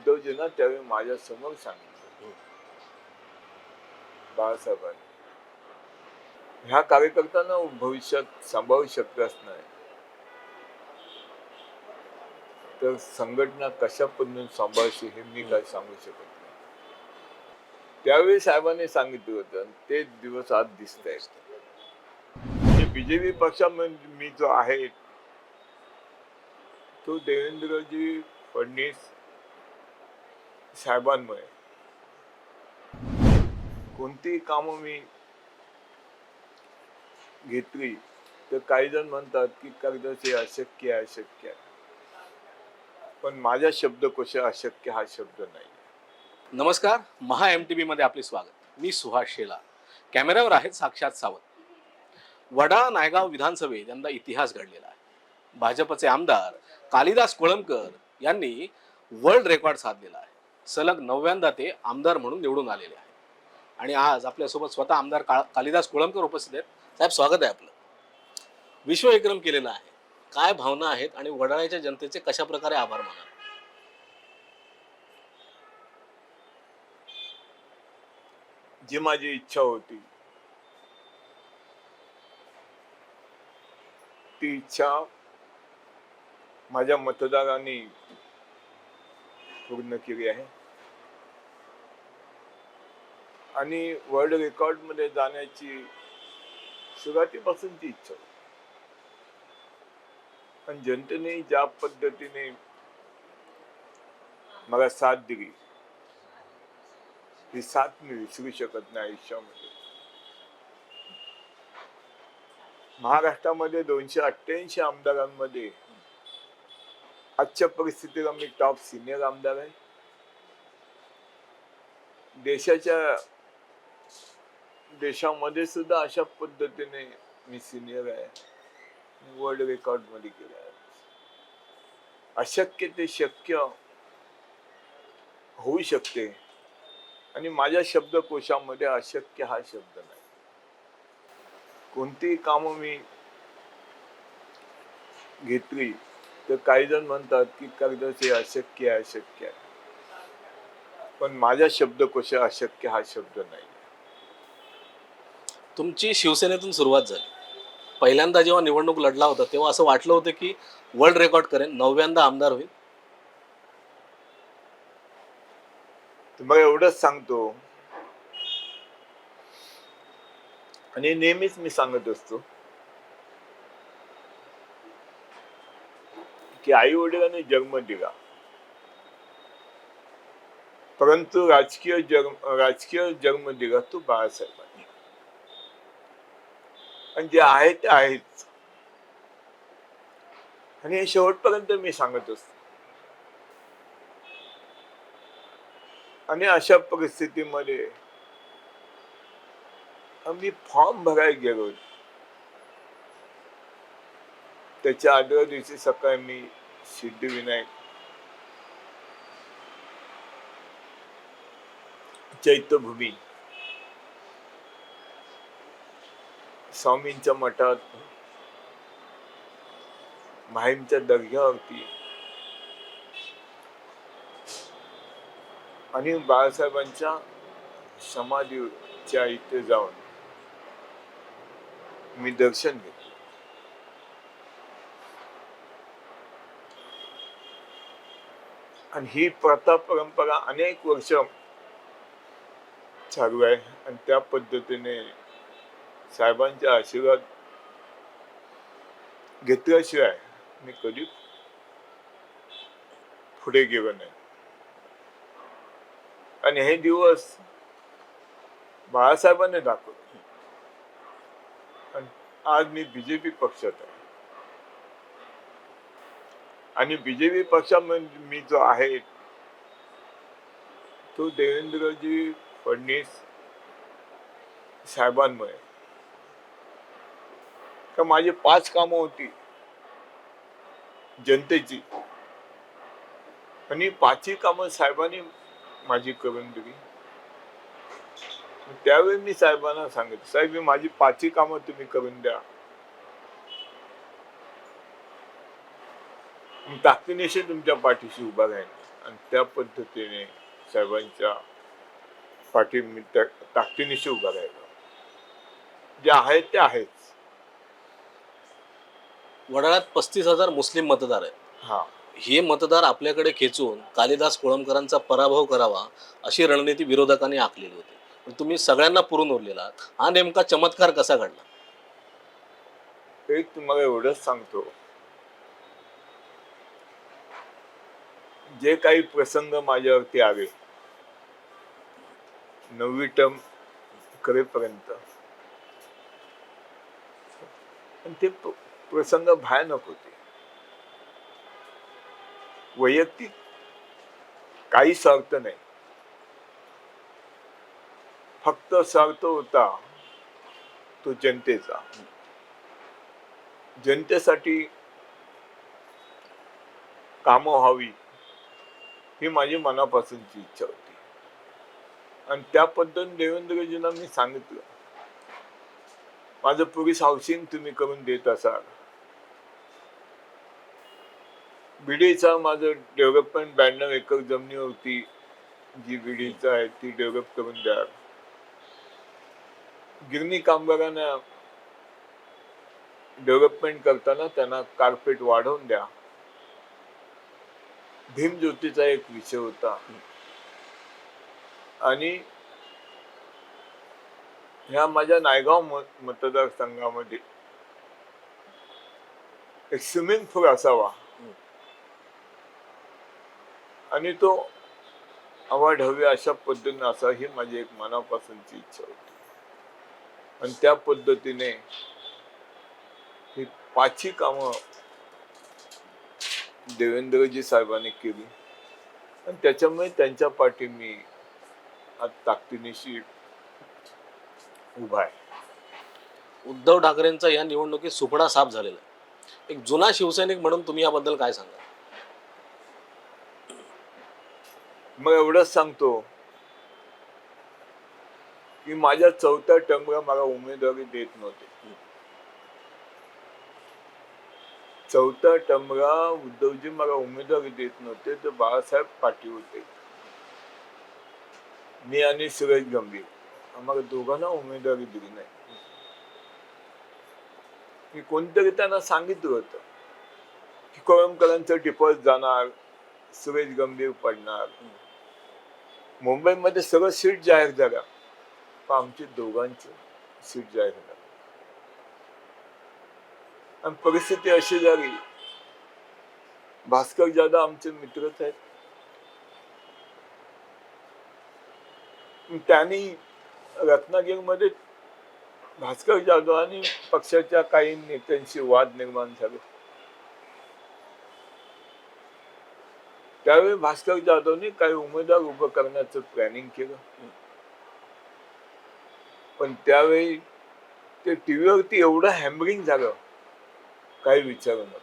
उद्धवजींना त्यावेळी माझ्यासमोर सांगितलं. बाळासाहेबांनी. ह्या कार्यकर्त्यांना भविष्यात सांभाळू शकताच नाही. तर संघटना कशा पद्धतीने सांभाळशी हे मी काय सांगू शकत नाही. त्यावेळी साहेबांनी सांगितलं होतं ते दिवस आज दिसत आहेत. म्हणजे बीजेपी पक्षामध्ये मी जो आहे तो देवेंद्रजी फडणवीस साहेबांमुळे. कोणतीही कामं मी घेतली तर काही जण म्हणतात की कागदाचे अशक्य आहे अशक्य आहे. पण माझ्या शब्दकोश अशक्य हा शब्द नाही. नमस्कार महा एम टी मध्ये आपले स्वागत. मी सुहास शेला कॅमेऱ्यावर आहेत साक्षात सावंत. वडा नायगाव विधानसभेत यंदा इतिहास घडलेला आहे. भाजपचे आमदार कालिदास कोळंबकर यांनी वर्ल्ड रेकॉर्ड साधलेला आहे. सलग नवव्यांदा ते आमदार म्हणून निवडून आलेले आहे आणि आज आपल्यासोबत स्वतः आमदार का कालिदास कोळंबकर उपस्थित आहेत. साहेब स्वागत आहे आपलं. विश्व विक्रम केलेला आहे. काय भावना आहेत आणि वडाळ्याच्या जनतेचे कशा प्रकारे आभार माना जी माझी इच्छा होती ती इच्छा माझ्या मतदारांनी पूर्ण केली आहे. आणि वर्ल्ड रेकॉर्डमध्ये जाण्याची सुरुवातीपासूनची इच्छा. पण जनतेने ज्या पद्धतीने मला साथ दिली ही साथ मी विसरू शकत नाही आयुष्यामध्ये. महाराष्ट्रामध्ये दोनशे अठ्ठ्याऐंशी आमदारांमध्ये आजच्या परिस्थितीला मी टॉप सिनियर आमदार आहे. देशाच्या देशामध्ये सुद्धा अशा पद्धतीने मी सिनियर आहे. वर्ल्ड रेकॉर्डमध्ये केलं आहे. अशक्य ते शक्य होऊ शकते. आणि माझ्या शब्दकोशामध्ये अशक्य हा शब्द नाही. कोणतीही कामं मी घेतली तर काही जण म्हणतात की कागदाचे अशक्य आहे अशक्य आहे. पण माझ्या शब्दकोश अशक्य हा शब्द नाही. तुमची शिवसेनेतून सुरुवात झाली. पहिल्यांदा जेव्हा निवडणूक लढला होता तेव्हा असं वाटलं होतं की वर्ल्ड रेकॉर्ड करेन नवव्यांदा आमदार होईल. तुम्हाला एवढंच सांगतो. आणि नेहमीच मी सांगत असतो की आई वडिलांनी जन्म दिला. परंतु राजकीय जन्म राजकीय जन्म दिला तो बाळासाहेबांनी. आणि जे आहे ते आहेच आणि हे शेवटपर्यंत मी सांगत असतो. आणि अशा परिस्थितीमध्ये आम्ही फॉर्म भरायला गेलो त्याच्या आदल्या दिवशी सकाळी मी सिद्धिविनायक चैत्यभूमी. स्वामींच्या मठात. माहीमच्या दर्ग्यावरती. आणि बाळासाहेबांच्या समाधीच्या इथे जाऊन मी दर्शन घेतलं आणि ही प्रथा परंपरा अनेक वर्ष चालू आहे. आणि त्या पद्धतीने साहेबांच्या आशीर्वाद घेतल्याशिवाय मी कधी पुढे गेलो नाही. आणि हे दिवस बाळासाहेबांनी दाखवले. आणि आज मी बीजेपी पक्षात आहे. आणि बीजेपी पक्षामध्ये म्हणजे मी जो आहे तो देवेंद्रजी फडणवीस साहेबांमुळे. का माझी पाच कामं होती जनतेची. आणि पाचही कामं साहेबांनी माझी करून दिली. त्यावेळी मी साहेबांना सांगितलं साहेब माझी पाचही कामं तुम्ही करून द्या. ताकदीनिशी तुमच्या पाठीशी उभा राहील आणि त्या पद्धतीने साहेबांच्या पाठी मी त्या ताकदीनिशी उभा राहिलो जे आहे ते आहेच. वडाळ्यात पस्तीस हजार मुस्लिम मतदार आहेत. हा. हे मतदार आपल्याकडे खेचून कालिदास कोळंबकरांचा पराभव करावा अशी रणनीती विरोधकांनी आखलेली होती. पण तुम्ही सगळ्यांना पुरून उरलेला हा नेमका चमत्कार कसा घडला? एक तुम्हाला एवढंच सांगतो. जे काही प्रसंग माझ्यावरती आले नववी टर्म करेपर्यंत. पण ते प्रसंग भयानक होते. वैयक्तिक काही स्वार्थ नाही. फक्त स्वार्थ होता तो जनतेचा. जनतेसाठी कामं व्हावी ही माझी मनापासूनची इच्छा होती. आणि त्या पद्धतीने देवेंद्रजींना मी सांगितलं. माझं पोलीस हाऊसिंग तुम्ही करून देत असाल. बिडीचा माझं डेव्हलपमेंट ब्याण्णव एकर जमिनीवरती जी बिडीचं आहे ती डेव्हलप करून द्या गिरणी कामगारांना डेव्हलपमेंट करताना त्यांना कार्पेट वाढवून द्या. भीमज्योतीचा एक विषय होता. आणि ह्या माझ्या नायगाव मतदारसंघामध्ये एक स्विमिंग पूल असावा. आणि तो अवाढ हवे अशा पद्धतीने असा ही माझी एक मनापासूनची इच्छा होती. आणि त्या पद्धतीने ही पाचही कामं देवेंद्रजी साहेबांनी केली. आणि त्याच्यामुळे त्यांच्या पाठी मी आज ताकदीनिशी उभा आहे. उद्धव ठाकरेंचा या निवडणुकीत सुपडा साफ झालेला आहे. एक जुना शिवसैनिक म्हणून तुम्ही याबद्दल काय सांगा? मग एवढंच सांगतो की माझ्या चौथ्या टर्मला मला उमेदवारी देत नव्हते. चौथा टमरा उद्धवजी मला उमेदवारी देत नव्हते तर बाळासाहेब पाटील होते. मी आणि सुरेश गंभीर. आम्हाला दोघांना उमेदवारी दिली नाही. मी कोणतरी त्यांना सांगितलं होतं की कोळंबकरांचं डिपॉझिट जाणार सुरेश गंभीर पडणार. मुंबईमध्ये सगळं सीट जाहीर झाल्या. आमची दोघांची सीट जाहीर झाल्या आणि परिस्थिती अशी झाली. भास्कर जाधव आमचे मित्रच आहेत त्यांनी रत्नागिरीमध्ये भास्कर जाधव आणि पक्षाच्या काही नेत्यांशी वाद निर्माण झाले. त्यावेळी भास्कर जाधवने काही उमेदवार उभं करण्याचं प्लॅनिंग केलं. पण त्यावेळी ते टीव्हीवरती एवढं हॅम्बरिंग झालं. काही विचारू नका.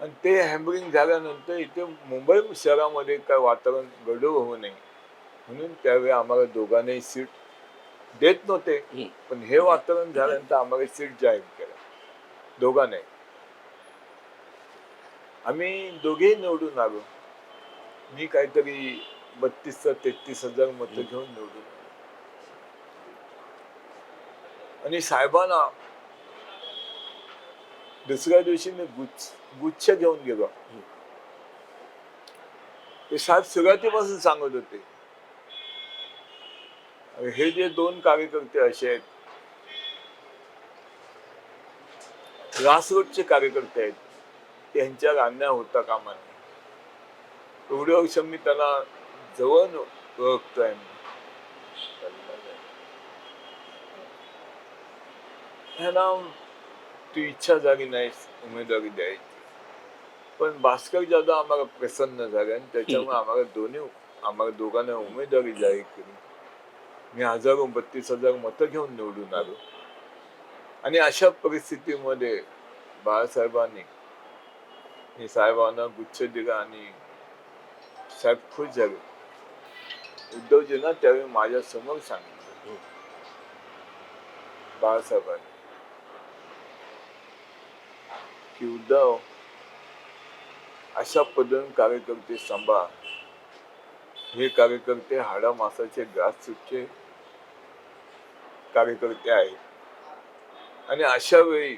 आणि ते हॅम्बरिंग झाल्यानंतर इथे मुंबई शहरामध्ये काय वातावरण गडू होऊ नये. म्हणून त्यावेळी आम्हाला दोघांनाही सीट देत नव्हते. पण हे वातावरण झाल्यानंतर आम्हाला सीट जाहीर केलं. दोघांनाही. आम्ही दोघेही निवडून आलो. मी काहीतरी बत्तीस तेहतीस हजार मतं घेऊन निवडून आलो. आणि साहेबांना दुसऱ्या दिवशी मी गुच्छ गुच्छ घेऊन गेलो ते साहेब सुरुवातीपासून सांगत होते हे जे दोन कार्यकर्ते असे आहेत ग्रासरूटचे कार्यकर्ते आहेत त्यांच्या अन्याय होता कामा नये एवढे वर्ष मी त्यांना जवळ ओळखतोय मी ह्यांना ती इच्छा झाली नाही उमेदवारी द्यायची. पण भास्कर जाधव आम्हाला प्रसन्न झाले आणि त्याच्यामुळे आम्हाला दोन्ही आम्हाला दोघांना उमेदवारी जाहीर केली. मी हजारो बत्तीस हजार मतं घेऊन निवडून आलो. आणि अशा परिस्थितीमध्ये बाळासाहेबांनी हे साहेबांना गुच्छ दिला आणि साहेब खुश झाले. उद्धवजींना त्यावेळी माझ्यासमोर सांगितलं बाळासाहेबांनी. की उद्धव अशा पद्धतीने कार्यकर्ते सांभाळ. हे कार्यकर्ते हाडा मासाचे ग्रासरूटचे कार्यकर्ते आहेत. आणि अशा वेळी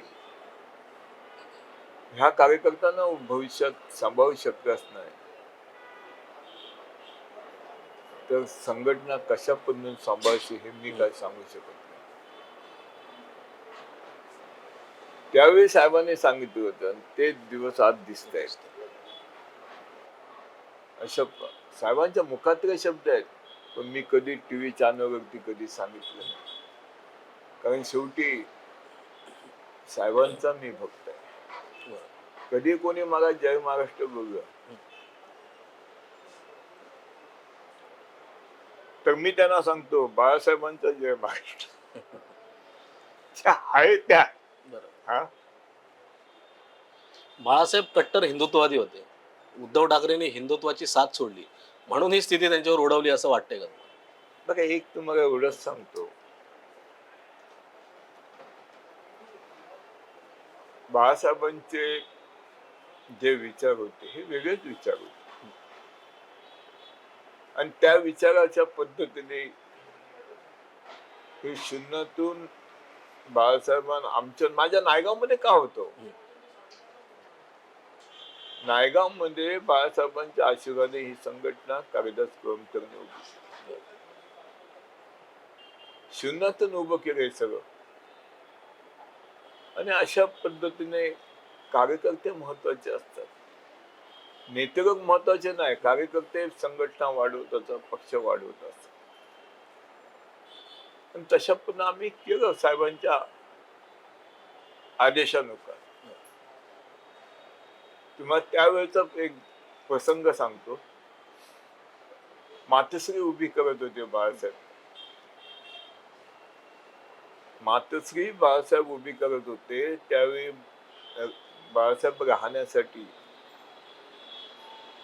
ह्या कार्यकर्त्यांना भविष्यात सांभाळू शकतच नाही. तर संघटना कशा पद्धतीने सांभाळशी हे मी काय सांगू शकत नाही. त्यावेळी साहेबांनी सांगितलं होतं ते दिवस आज दिसत आहेत. अशा साहेबांच्या मुखातले शब्द आहेत पण मी कधी टीव्ही चॅनलवरती कधी सांगितलं नाही. कारण शेवटी साहेबांचा मी भक्त आहे. कधी कोणी मला जय महाराष्ट्र बोललं तर मी त्यांना सांगतो बाळासाहेबांचा जय महाराष्ट्र. आहे त्या. हा? बाळासाहेब कट्टर हिंदुत्ववादी होते. उद्धव ठाकरेंनी हिंदुत्वाची साथ सोडली. म्हणून ही स्थिती त्यांच्यावर उडवली असं वाटतंय का बघा एक तुम्हाला एवढंच सांगतो. बाळासाहेबांचे जे विचार होते हे वेगळेच विचार होते. आणि त्या विचाराच्या पद्धतीने हे शून्यातून बाळासाहेबांना आमच्या माझ्या नायगावमध्ये का होतो? नायगावमध्ये बाळासाहेबांच्या आशीर्वादे ही संघटना कागदास करून करणे उभी. शून्यातून उभं केलं हे सगळं. आणि अशा पद्धतीने कार्यकर्ते महत्त्वाचे असतात. नेतेगत महत्त्वाचे नाही कार्यकर्ते संघटना वाढवतात पक्ष वाढवत असतात आणि तशा पण आम्ही केलं साहेबांच्या आदेशानुसार. किंवा त्यावेळेचा एक प्रसंग सांगतो. मातश्री उभी करत होते बाळासाहेब. मातश्री बाळासाहेब उभी करत होते त्यावेळी बाळासाहेब राहण्यासाठी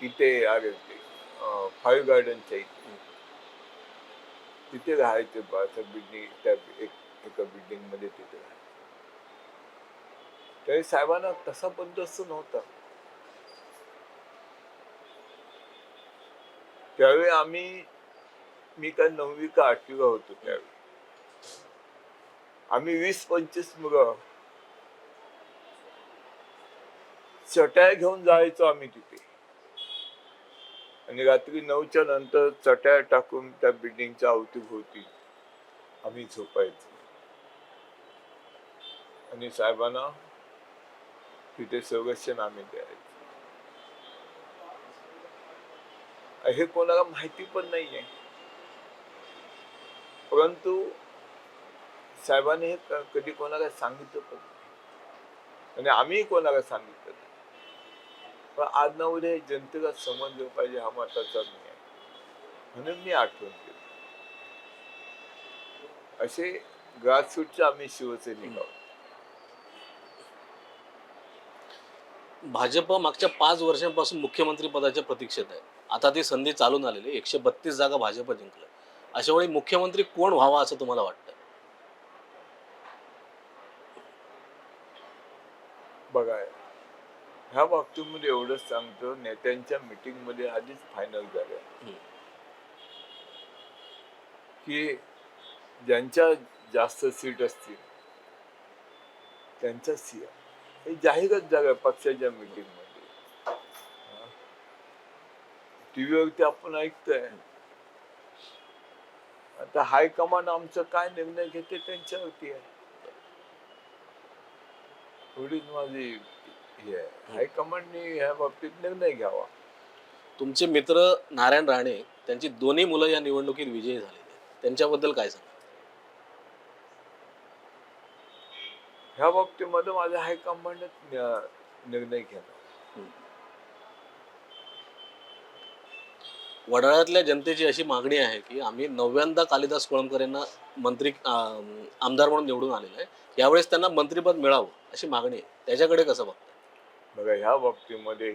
तिथे आले होते फाईव्ह गार्डनच्या इथे. तिथे राहायचे बाळासाहेब बिल्डिंग त्या एक एका बिल्डिंगमध्ये तिथे राहायचे. त्यावेळी साहेबांना तसा बंदोबस्त नव्हता. त्यावेळी आम्ही मी काय नववी का आठवीला होतो त्यावेळी. आम्ही वीस पंचवीस मुलं चट्या घेऊन जायचो आम्ही तिथे. आणि रात्री नऊच्या नंतर चट्या टाकून त्या बिल्डिंगच्या अवतीभोवती आम्ही झोपायचो. आणि साहेबांना तिथे संरक्षण आम्ही द्यायचो. हे कोणाला माहिती पण नाहीये. परंतु साहेबांनी हे कधी कोणाला सांगितलं पण आणि आम्ही कोणाला सांगितलं पण आज ना उद्या हे जनतेला समजलं पाहिजे हा मताचा मी आहे. म्हणून मी आठवण केली असे ग्रासरूटचे आम्ही शिवसैनिक आहोत. भाजप मागच्या पाच वर्षांपासून मुख्यमंत्री पदाच्या प्रतीक्षेत आहे. आता ती संधी चालून आलेली. एकशे बत्तीस जागा भाजप जिंकलं. अशा वेळी मुख्यमंत्री कोण व्हावा असं तुम्हाला वाटतं? बघा ह्या बाबतीमध्ये एवढंच सांगतो नेत्यांच्या मीटिंगमध्ये आधीच फायनल झालं. कि की ज्यांच्या जास्त सीट असतील त्यांच्या सी हे जाहीरच झालं पक्षाच्या मीटिंगमध्ये टीव्हीवरती आपण ऐकतोय. आता हायकमांड आमचं काय निर्णय घेते त्यांच्यावरती? आहे एवढीच माझी हे आहे हायकमांडने ह्या बाबतीत निर्णय घ्यावा. तुमचे मित्र नारायण राणे त्यांची दोन्ही मुलं या निवडणुकीत विजयी झालेली आहेत. त्यांच्याबद्दल काय सांगा ह्या बाबतीमध्ये माझ्या हायकमांडच निर्णय घेणार वडाळ्यातल्या जनतेची अशी मागणी आहे की आम्ही नवव्यांदा कालिदास कोळंबकर यांना मंत्री आमदार म्हणून निवडून आलेलो आहे. यावेळेस त्यांना मंत्रीपद मिळावं अशी मागणी आहे. त्याच्याकडे कसं बघताय? बघा ह्या बाबतीमध्ये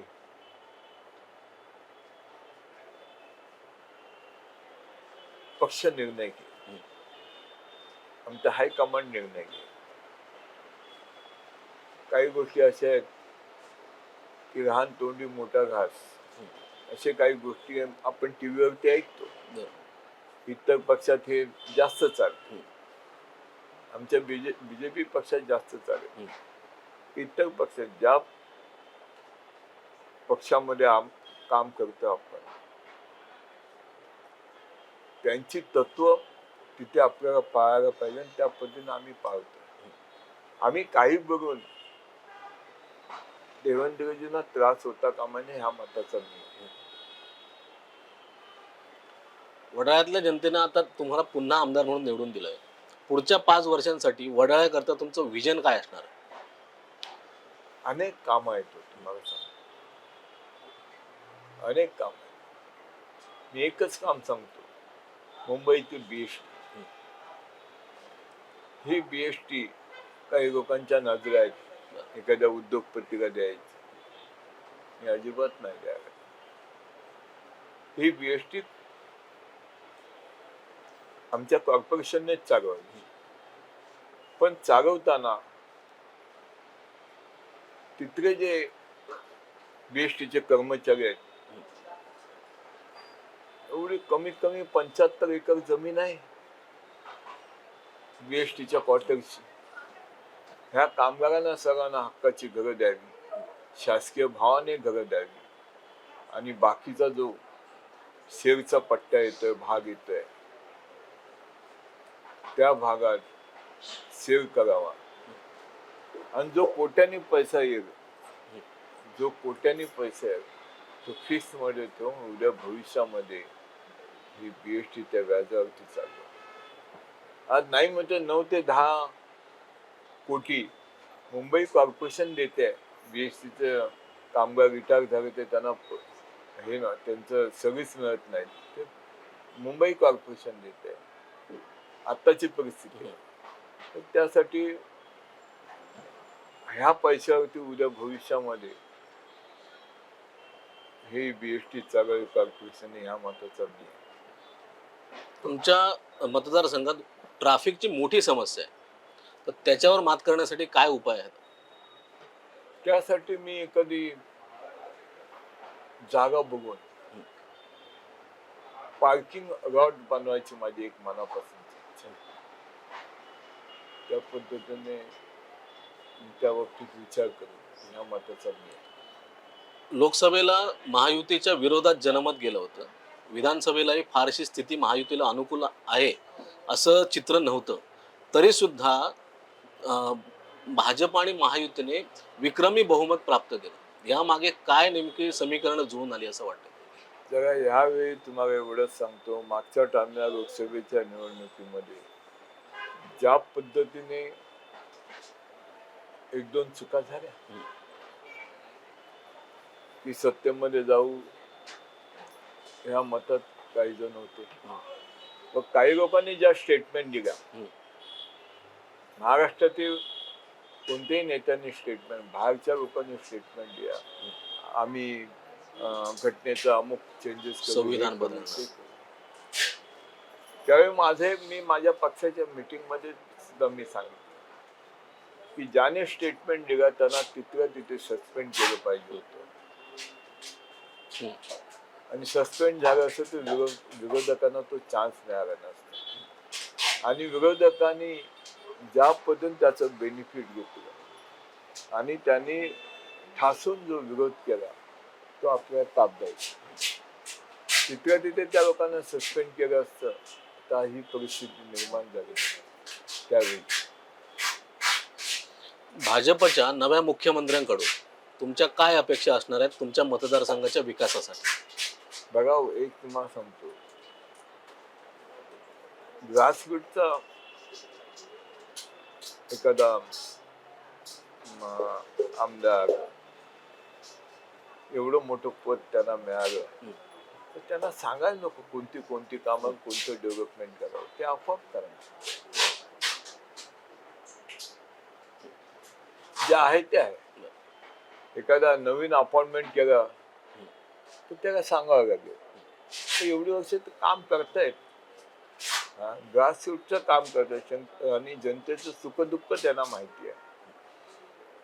पक्ष निर्णय घे. आमचा हायकमांड निर्णय घे. काही गोष्टी अशा आहेत की लहान तोंडी मोठा घास असे काही गोष्टी आपण टी व्हीवरती ऐकतो. इतर पक्षात हे जास्त चालत. आमच्या बीजे बीजेपी पक्षात जास्त चालेल इतर पक्षात ज्या पक्षामध्ये आम काम करतो आपण त्यांची तत्व तिथे आपल्याला पाळायला पाहिजे आणि त्या पद्धतीने आम्ही पाळतो आम्ही काही बघून देवेंद्रजींना त्रास होता कामा नये ह्या मताचा आहे. वडाळ्यातल्या जनतेनं आता तुम्हाला पुन्हा आमदार म्हणून निवडून दिलंय पुढच्या पाच वर्षांसाठी वडाळ्याकरता तुमचं विजन काय असणार आहे? अनेक काम आहेत हो, तुम्हाला अनेक काम आहेत. मी एकच काम सांगतो. मुंबईतील बी एस टी ही टी काही लोकांच्या नजरा आहेत. एखाद्या उद्योगपतीला द्यायची. मी अजिबात नाही द्यायला. ही टी आमच्या कॉर्पोरेशननेच चालवावी पण चालवताना तिथले जे बी एस टीचे कर्मचारी आहेत एवढी कमीत कमी पंच्याहत्तर एकर जमीन आहे. बीएसटीच्या क्वार्टरची ह्या कामगारांना सगळ्यांना हक्काची घरं द्यावी. शासकीय भावाने घरं द्यावी. आणि बाकीचा जो शेरचा पट्टा येतोय भाग येतोय त्या भागात सेव करावा. आणि जो कोट्याने पैसा येईल जो कोट्याने पैसा येईल तो फिक्समध्ये ठेवून उद्या भविष्यामध्ये ही बीएसटी त्या व्याजावरती चालू आज नाही म्हणजे नऊ ते दहा कोटी मुंबई कॉर्पोरेशन देते बीएसटीचे कामगार रिटायर झाले ते त्यांना हे ना त्यांचं सर्व्हिस मिळत नाही ते मुंबई कॉर्पोरेशन देते. आत्ताची परिस्थिती आहे. तर त्यासाठी ह्या पैशावरती उद्या भविष्यामध्ये हे बीएसटी चालवेल कॉर्पोरेशन ह्या महत्त्वाचा मी तुमच्या मतदारसंघात ट्रॅफिकची मोठी समस्या आहे तर त्याच्यावर मात करण्यासाठी काय उपाय आहेत त्यासाठी मी कधी जागा बघून पार्किंग लॉट बनवायची माझी एक आहे. त्या पद्धतीने त्या बाबतीत विचार करू ह्या मताचा मी. लोकसभेला महायुतीच्या विरोधात जनमत गेलं होतं विधानसभेलाही फारशी स्थिती महायुतीला अनुकूल आहे असं चित्र नव्हतं. तरी सुद्धा अं, भाजप आणि महायुतीने विक्रमी बहुमत प्राप्त केलं. यामागे काय नेमकी समीकरणं जुळून आली असं वाटतं? जरा ह्यावेळी तुम्हाला एवढंच सांगतो मागच्या टाइमला लोकसभेच्या निवडणुकीमध्ये ज्या पद्धतीने एक दोन चुका झाल्या. की सत्तेमध्ये जाऊ ह्या मतात काही जण होते. मग काही लोकांनी ज्या स्टेटमेंट दिल्या. महाराष्ट्रातील कोणत्याही नेत्यांनी स्टेटमेंट बाहेरच्या लोकांनी स्टेटमेंट दिल्या आम्ही घटनेचा अमुक चेंजेस संविधान बदलणार. त्यावेळी माझे मी माझ्या पक्षाच्या मीटिंगमध्ये सुद्धा मी सांगितलं की ज्याने स्टेटमेंट दिला त्यांना तिथल्या तिथे सस्पेंड केलं पाहिजे होतं. आणि सस्पेंड झालं असं तर विरोध विरोधकांना तो चान्स मिळाला नसतो. आणि विरोधकांनी ज्या पद्धतीने त्याचं बेनिफिट घेतलं आणि त्यांनी ठासून जो विरोध केला तो आपल्याला ताप द्यायचा तिथल्या तिथे त्या लोकांना सस्पेंड केलं असतं तर ही परिस्थिती निर्माण झाली. त्यावेळी. भाजपच्या नव्या मुख्यमंत्र्यांकडून तुमच्या काय अपेक्षा असणार आहेत तुमच्या मतदारसंघाच्या विकासासाठी? बघा एक तुम्हाला सांगतो. ग्रासरूटचा एखादा आमदार एवढं मोठं पद त्यांना मिळालं. तर त्यांना सांगायला नको कोणती कोणती कामं कोणतं डेव्हलपमेंट करावं ते आपोआप करा जे आहे ते आहे. एखादा नवीन अपॉइंटमेंट केलं तर त्याला सांगावं लागेल? तर एवढी वर्ष ते काम करतायत. हा ग्रासरूटचं काम करतायत. आणि जनतेचं सुखदुःख त्यांना माहिती आहे.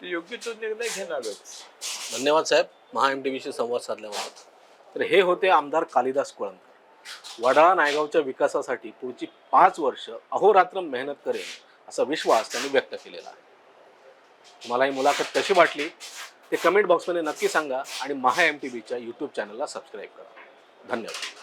ते योग्य तो निर्णय घेणारच. धन्यवाद साहेब. महा एम डी संवाद साधल्याबद्दल. तर हे होते आमदार कालिदास कोळंबकर. वडाळा नायगावच्या विकासासाठी पुढची पाच वर्ष अहोरात्र मेहनत करेल असा विश्वास त्यांनी व्यक्त केलेला आहे. तुम्हाला ही मुलाखत कशी वाटली? ते कमेंट बॉक्समध्ये नक्की सांगा आणि महा एम टी बीच्या यूट्यूब चॅनलला सबस्क्राईब करा. धन्यवाद.